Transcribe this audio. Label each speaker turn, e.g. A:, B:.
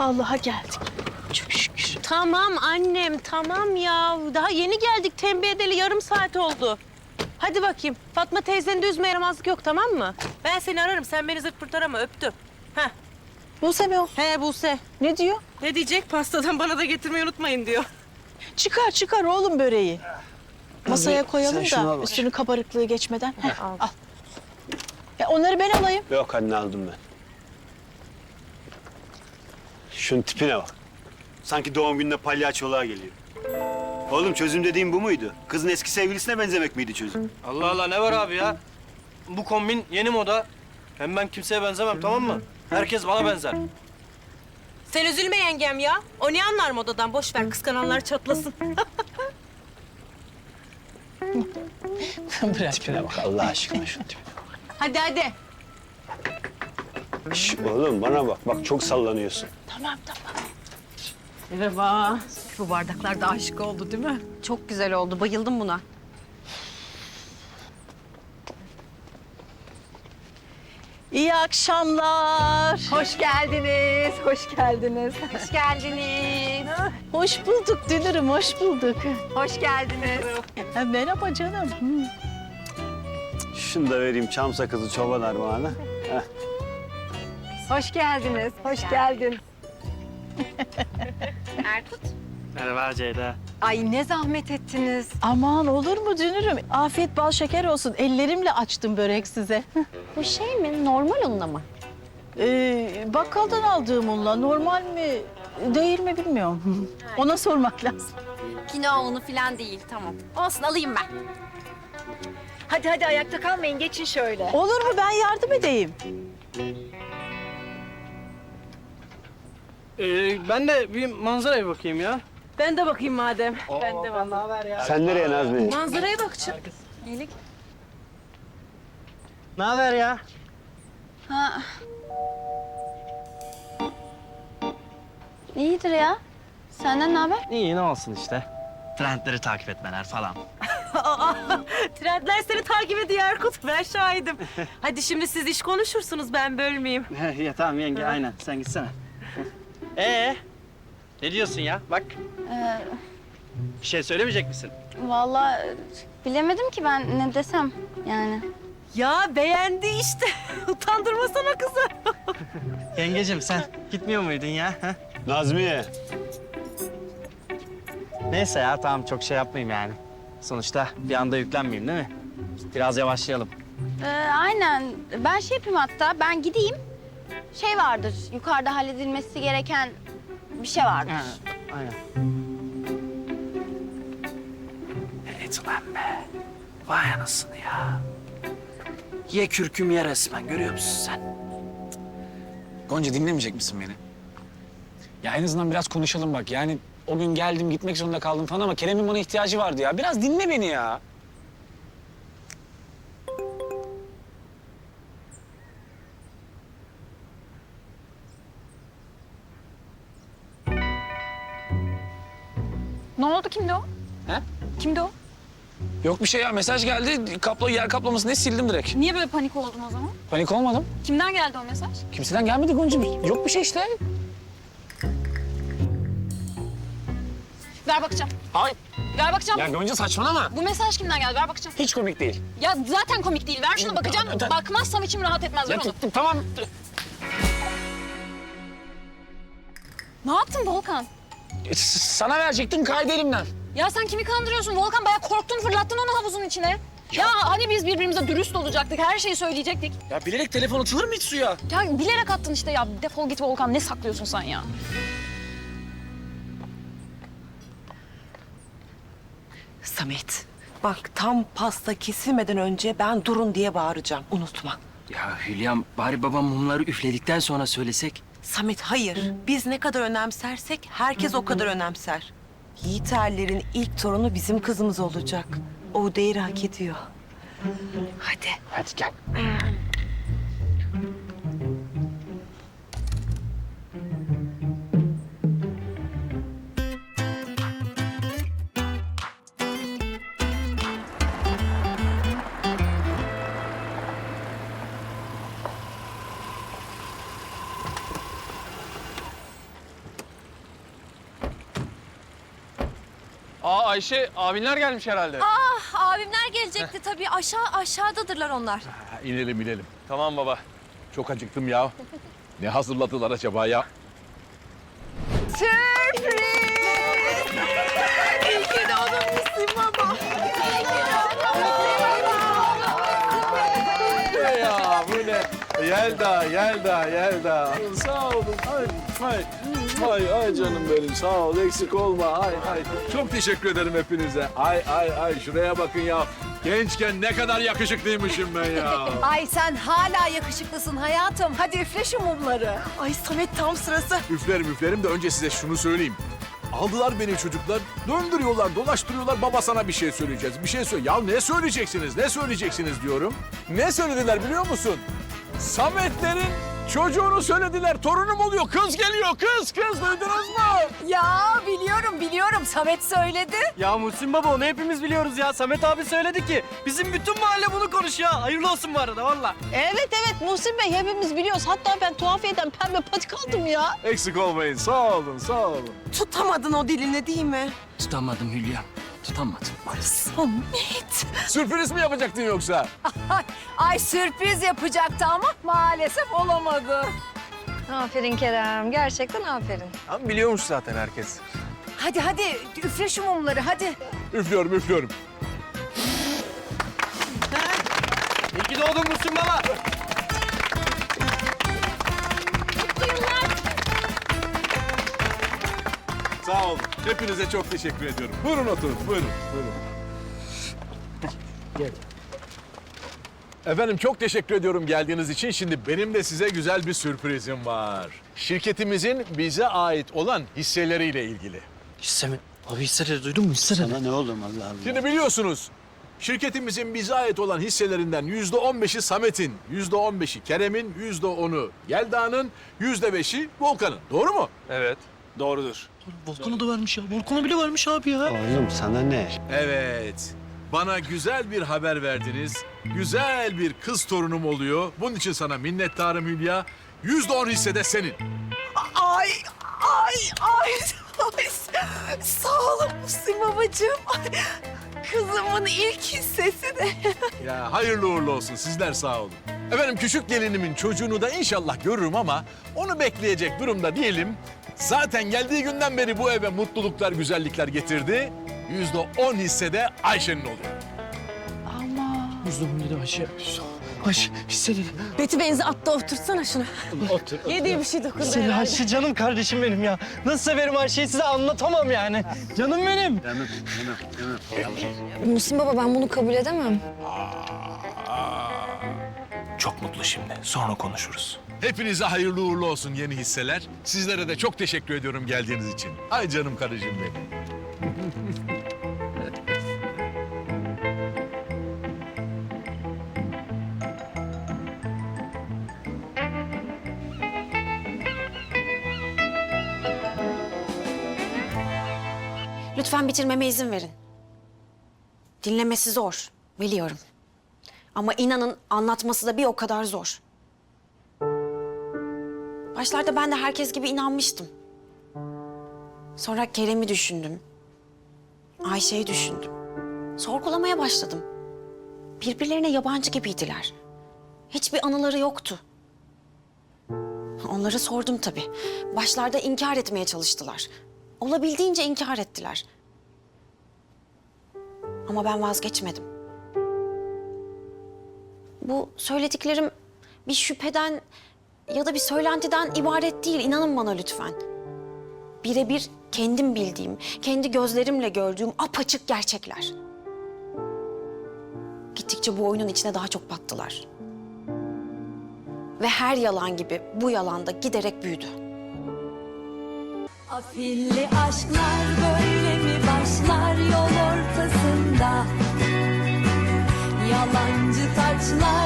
A: Allah'a geldik. Çok şükür.
B: Tamam annem tamam ya. Daha yeni geldik tembih edeli yarım saat oldu. Hadi bakayım. Fatma teyzenin de üzme yaramazlık yok tamam mı? Ben seni ararım. Sen beni zırt pırt arama. Öptüm. Heh.
A: Buse mi o?
B: He Buse.
A: Ne diyor?
B: Ne diyecek? Pastadan bana da getirmeyi unutmayın diyor.
A: Çıkar çıkar oğlum böreği. Masaya
C: sen
A: koyalım
C: al
A: da
C: bak.
A: üstünün kabarıklığı geçmeden. Heh, al. E, onları ben alayım.
C: Yok anne aldım ben. Şunun tipine bak. Sanki doğum gününe palyaçoluğa geliyor. Oğlum çözüm dediğim bu muydu? Kızın eski sevgilisine benzemek miydi çözüm?
D: Allah Allah ne var abi ya? Bu kombin yeni moda. Hem ben kimseye benzemem tamam mı? Herkes bana benzer.
B: Sen üzülme yengem ya. O ne anlar modadan? Boş ver kıskananlar çatlasın.
A: Bırak.
C: Tipine bak Allah aşkına şunun tipine.
B: hadi hadi.
C: Şş, oğlum bana bak. Bak çok sallanıyorsun.
A: Tamam tamam.
B: Merhaba.
E: Bu bardaklar da aşık oldu değil mi?
F: Çok güzel oldu. Bayıldım buna.
A: İyi akşamlar.
E: Hoş geldiniz, hoş geldiniz.
F: Hoş geldiniz.
A: Hoş bulduk Dünürüm, hoş bulduk.
E: Hoş geldiniz.
A: Ha, merhaba canım.
C: Şunu da vereyim çam sakızı çoban armağanı. Heh.
E: Hoş geldiniz, hoş geldin.
F: Erkut.
D: Merhaba Ceyda.
E: Ay ne zahmet ettiniz.
A: Aman olur mu Dünürüm? Afiyet bal şeker olsun. Ellerimle açtım börek size.
F: Bu şey mi? Normal unla mı?
A: Ee, bakkaldan aldığım unla normal mi değil mi bilmiyorum. Ona sormak lazım.
F: Kinoa unu falan değil. Tamam. Olsun alayım ben.
E: Hadi hadi ayakta kalmayın, geçin şöyle.
A: Olur mu ben yardım edeyim?
D: Ee, ben de bir manzaraya bakayım ya.
B: Ben de bakayım madem. ben de bak.
C: Sen nereye Nazmi?
B: Manzaraya bakacağım.
D: Ne haber ya?
F: Ha. İyidir ya. Senden ne haber?
D: İyi ne olsun işte. Trendleri takip etmeler falan.
B: Trendler seni takip ediyor Erkut. Ben şahidim. Hadi şimdi siz iş konuşursunuz ben bölmeyeyim.
D: ya tamam yenge aynen sen gitsene. Ee, ne diyorsun ya? Bak
F: Ee,
D: bir şey söylemeyecek misin?
F: vallahi bilemedim ki ben ne desem yani.
B: Ya beğendi işte. Utandırmasana kızı.
D: Yengecim sen gitmiyor muydun ya? ha?
C: Nazmiye.
D: Neyse ya tamam çok şey yapmayayım yani. Sonuçta bir anda yüklenmeyeyim değil mi? Biraz yavaşlayalım.
F: Ee, aynen. Ben şey yapayım hatta. Ben gideyim. Şey vardır. Yukarıda halledilmesi gereken bir şey vardır.
D: Ha, aynen. Evet ulan be. Vay anasını ya. Ye kürküm ye resmen görüyor musun sen?
G: Gonca dinlemeyecek misin beni? Ya en azından biraz konuşalım bak. Yani o gün geldim gitmek zorunda kaldım falan ama Kerem'in bana ihtiyacı vardı ya. Biraz dinle beni ya.
E: Kimdi o?
G: He?
E: Kimdi o?
G: Yok bir şey ya mesaj geldi. Kapla yer kaplaması ne sildim direkt.
E: Niye böyle panik oldun o zaman?
G: Panik olmadım.
E: Kimden geldi o mesaj?
G: Kimseden gelmedi Gonca'm. Yok bir şey işte.
E: Ver bakacağım.
G: Ay.
E: Ver bakacağım.
G: Ya Gonca saçmalama.
E: Bu mesaj kimden geldi? Ver bakacağım.
G: Hiç komik değil.
E: Ya zaten komik değil. Ver şunu bakacağım.
G: Ya-
E: Bakmazsam içim rahat etmez. Ver
G: Ya
E: onu.
G: tamam.
E: Ne yaptın Volkan?
G: E, s- Sana verecektim kaydı elimden.
E: Ya sen kimi kandırıyorsun Volkan? Bayağı korktun fırlattın onu havuzun içine. Ya, hani biz birbirimize dürüst olacaktık, her şeyi söyleyecektik.
G: Ya bilerek telefon atılır mı hiç suya?
E: Ya bilerek attın işte ya. Defol git Volkan. Ne saklıyorsun sen ya?
H: Samet, bak tam pasta kesilmeden önce ben durun diye bağıracağım. Unutma.
I: Ya Hülya'm bari babam mumları üfledikten sonra söylesek.
H: Samet hayır. Biz ne kadar önemsersek herkes o kadar önemser. Yiğiterlerin ilk torunu bizim kızımız olacak. O değeri hak ediyor. Hadi.
G: Hadi gel.
J: Aa Ayşe abinler gelmiş herhalde.
E: Ah abimler gelecekti tabii. Aşağı aşağıdadırlar onlar.
K: Ha, inelim inelim.
J: Tamam baba.
K: Çok acıktım ya. Ne hazırladılar acaba ya? Ne Yelda, Yelda, Yelda. Sağ olun. Ay, ay, ay, ay canım benim. Sağ ol. Eksik olma. Ay, ay. Çok teşekkür ederim hepinize. Ay, ay, ay. Şuraya bakın ya. Gençken ne kadar yakışıklıymışım ben ya.
H: Ay sen hala yakışıklısın hayatım. Hadi üfle şu mumları. Ay Samet tam sırası.
K: Üflerim üflerim de önce size şunu söyleyeyim. Aldılar beni çocuklar, döndürüyorlar, dolaştırıyorlar. Baba sana bir şey söyleyeceğiz, bir şey söyle. Ya ne söyleyeceksiniz, ne söyleyeceksiniz diyorum. Ne söylediler biliyor musun? Sametlerin çocuğunu söylediler. Torunum oluyor, kız geliyor, kız, kız. Duydunuz mu?
H: Ya biliyorum biliyorum Samet söyledi.
I: Ya Muhsin Baba onu hepimiz biliyoruz ya. Samet abi söyledi ki. Bizim bütün mahalle bunu konuşuyor. Hayırlı olsun bu arada valla.
A: Evet evet Muhsin Bey hepimiz biliyoruz. Hatta ben tuhafiyeden pembe patik aldım ya.
K: Eksik olmayın, sağ olun, sağ olun.
H: Tutamadın o dilini değil mi?
I: Tutamadım Hülya. Tutamadım.
H: Samet.
K: Sürpriz mi yapacaktın yoksa?
H: Ay sürpriz yapacaktı ama maalesef olamadı.
E: Aferin Kerem. Gerçekten aferin.
J: Abi biliyormuş zaten herkes.
H: Hadi hadi üfle şu mumları hadi.
K: Üflüyorum, üflüyorum.
I: İyi ki doğdun Muhsin Baba.
K: Sağ olun. Hepinize çok teşekkür ediyorum. Buyurun oturun, buyurun, buyurun. Efendim çok teşekkür ediyorum geldiğiniz için. Şimdi benim de size güzel bir sürprizim var. Şirketimizin bize ait olan hisseleriyle ilgili.
I: Hisse mi? Abi hisseleri duydun mu hisseleri?
C: Sana ne oğlum Allah Allah.
K: Şimdi biliyorsunuz şirketimizin bize ait olan hisselerinden yüzde on beşi Samet'in, yüzde on beşi Kerem'in, yüzde onu Yelda'nın, yüzde beşi Volkan'ın. Doğru mu?
J: Evet. Doğrudur.
I: Volkan'ı da vermiş ya. Volkan'ı bile vermiş abi ya.
C: Oğlum sana ne?
K: Evet. Bana güzel bir haber verdiniz. Güzel bir kız torunum oluyor. Bunun için sana minnettarım Hülya. Yüzde on hissede senin.
H: Ay ay ay. ay. Sağ olun Musim babacığım. Ay, Kızımın ilk hissesi de.
K: Ya hayırlı uğurlu olsun. Sizler sağ olun. Efendim küçük gelinimin çocuğunu da inşallah görürüm ama onu bekleyecek durumda değilim. Zaten geldiği günden beri bu eve mutluluklar, güzellikler getirdi. Yüzde on hissede Ayşe'nin oluyor.
I: Yüzde on yedi Ayşe. Ayşe hisseleri.
B: Beti benzi atla otursana şunu.
I: Otur.
B: Yediği bir şey dokundu
I: Hisseleri
B: herhalde.
I: Ayşe canım kardeşim benim ya. Nasıl severim Ayşe'yi size anlatamam yani. Canım benim.
C: Canım, canım, canım.
E: Musim baba ben bunu kabul edemem.
J: Çok mutlu şimdi. Sonra konuşuruz.
K: Hepinize hayırlı uğurlu olsun yeni hisseler. Sizlere de çok teşekkür ediyorum geldiğiniz için. Ay canım karıcığım benim.
L: Lütfen bitirmeme izin verin. Dinlemesi zor, biliyorum. Ama inanın anlatması da bir o kadar zor. Başlarda ben de herkes gibi inanmıştım. Sonra Kerem'i düşündüm. Ayşe'yi düşündüm. Sorgulamaya başladım. Birbirlerine yabancı gibiydiler. Hiçbir anıları yoktu. Onları sordum tabii. Başlarda inkar etmeye çalıştılar. Olabildiğince inkar ettiler. Ama ben vazgeçmedim. Bu söylediklerim bir şüpheden ya da bir söylentiden ibaret değil. inanın bana lütfen. Birebir kendim bildiğim, kendi gözlerimle gördüğüm apaçık gerçekler. Gittikçe bu oyunun içine daha çok battılar. Ve her yalan gibi bu yalan da giderek büyüdü.
M: Afilli aşklar böyle mi başlar yol ortasında? Yalancı taçlar